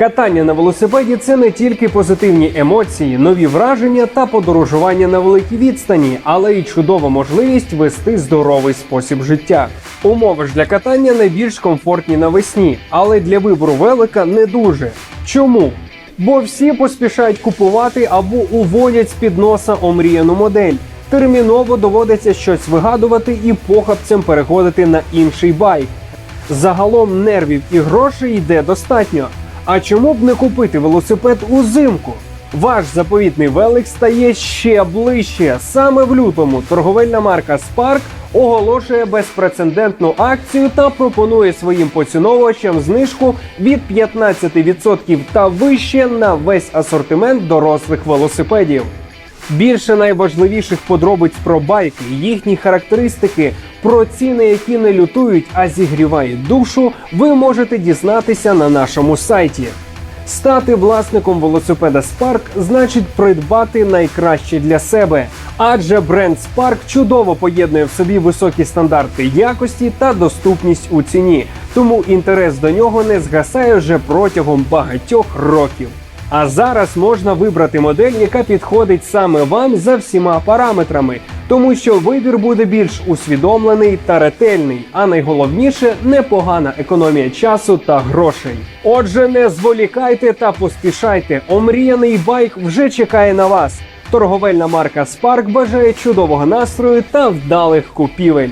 Катання на велосипеді це не тільки позитивні емоції, нові враження та подорожування на великій відстані, але й чудова можливість вести здоровий спосіб життя. Умови ж для катання найбільш комфортні навесні, але для вибору велика не дуже. Чому? Бо всі поспішають купувати або уводять з під носа омріяну модель. Терміново доводиться щось вигадувати і похапцем переходити на інший байк. Загалом нервів і грошей йде достатньо. А чому б не купити велосипед узимку? Ваш заповітний велик стає ще ближче. Саме в лютому торговельна марка Spark оголошує безпрецедентну акцію та пропонує своїм поціновувачам знижку від 15% та вище на весь асортимент дорослих велосипедів. Більше найважливіших подробиць про байки, їхні характеристики, про ціни, які не лютують, а зігрівають душу, ви можете дізнатися на нашому сайті. Стати власником велосипеда Spark значить придбати найкраще для себе, адже бренд Spark чудово поєднує в собі високі стандарти якості та доступність у ціні, тому інтерес до нього не згасає вже протягом багатьох років. А зараз можна вибрати модель, яка підходить саме вам за всіма параметрами, тому що вибір буде більш усвідомлений та ретельний, а найголовніше непогана економія часу та грошей. Отже, не зволікайте та поспішайте. Омріяний байк вже чекає на вас. Торговельна марка Spark бажає чудового настрою та вдалих купівель.